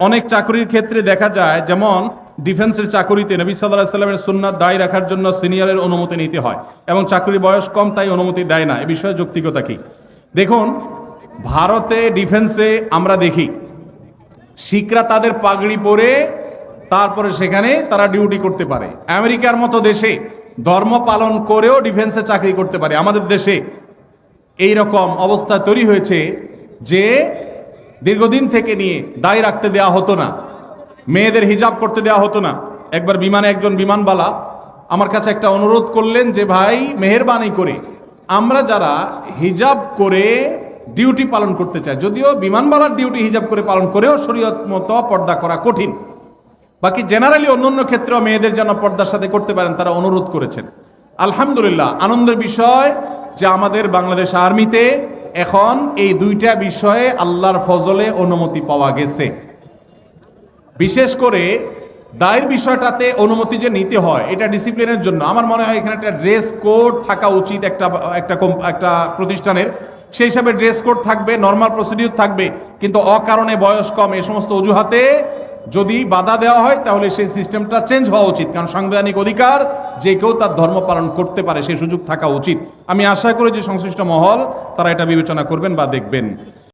অনেক চাকরির ক্ষেত্রে দেখা যায়, যেমন ডিফেন্সের চাকরিতে নবী সাল্লাহ সাল্লামের সুন্নাত দায় রাখার জন্য সিনিয়রের অনুমতি নিতে হয় এবং চাকরির বয়স কম, তাই অনুমতি দেয় না। এ বিষয়ে যৌক্তিকতা কি? দেখুন, ভারতে ডিফেন্সে আমরা দেখি, শিখরা তাদের পাগড়ি পরে তারপরে সেখানে তারা ডিউটি করতে পারে। আমেরিকার মতো দেশে ধর্ম পালন করেও ডিফেন্সে চাকরি করতে পারে। আমাদের দেশে এই রকম অবস্থা তৈরি হয়েছে যে দীর্ঘদিন থেকে নিয়ে দায় রাখতে দেওয়া হতো না। মেয়েদের হিজাব করতে দেওয়া হতো না। একবার বিমানে একজন বিমানবালা আমার কাছে একটা অনুরোধ করলেন যে, ভাই, মেহেরবানি করে আমরা যারা হিজাব করে ডিউটি পালন করতে চাই, যদিও বিমানবালার ডিউটি হিজাব করে পালন করেও শরীয়ত মতো পর্দা করা কঠিন। বাকি জেনারেলি অন্যান্য ক্ষেত্রেও মেয়েদের যেন পর্দার সাথে করতে পারেন, তারা অনুরোধ করেছেন। আলহামদুলিল্লাহ, আনন্দের বিষয় যে আমাদের বাংলাদেশ আর্মিতে এখন এই দুইটা বিষয়ে আল্লাহর ফজলে অনুমতি পাওয়া গেছে। বিশেষ করে দায়ের বিষয়টাতে অনুমতি যে নিতে হয়, এটা ডিসিপ্লিনের জন্য। আমার মনে হয় এখানে একটা ড্রেস কোড থাকা উচিত একটা একটা একটা প্রতিষ্ঠানের। সেই হিসাবে ড্রেস কোড থাকবে, নর্মাল প্রসিডিউর থাকবে, কিন্তু অকারণে বয়স কম, এই সমস্ত অজুহাতে যদি বাধা দেওয়া হয়, তাহলে সেই সিস্টেমটা চেঞ্জ হওয়া উচিত। কারণ সাংবিধানিক অধিকার, যে কেউ তার ধর্ম পালন করতে পারে সেই সুযোগ থাকা উচিত। আমি আশা করি যে সংশ্লিষ্ট মহল, তারা এটা বিবেচনা করবেন বা দেখবেন।